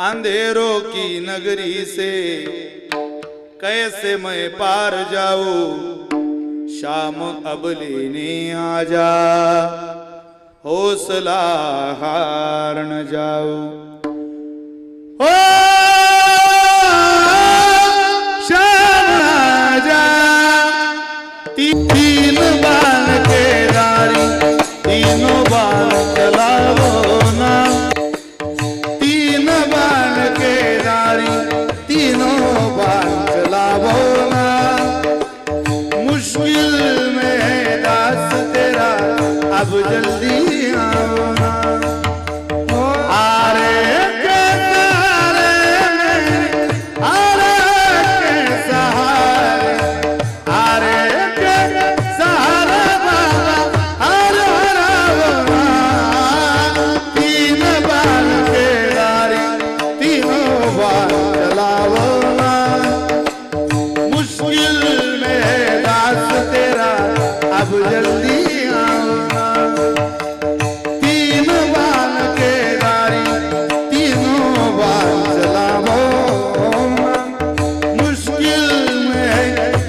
अंधेरों की नगरी से कैसे मैं पार जाऊँ? शाम अब लेने आ जा हौसला हारण न जाऊँ। अब जल्दी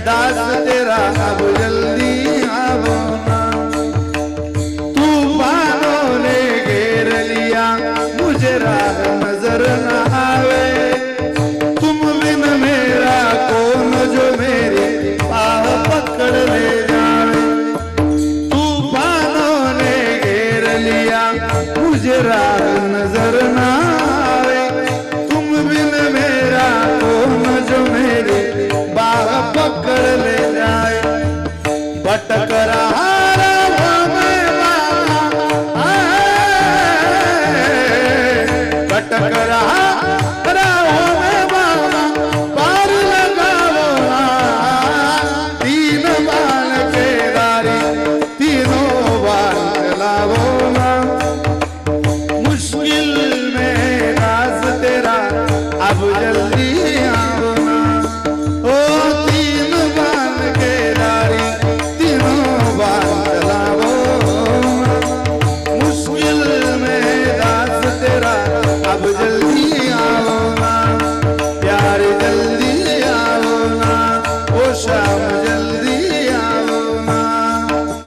दास तेरा अब जल्दी आवो ना। तूफानों ने घेर लिया, मुझे राह नज़र न आवे। तुम बिन मेरा कौन जो मेरी पाह पकड़ ले जावे। तूफानों ने घेर लिया, मुझे राह नज़र न करा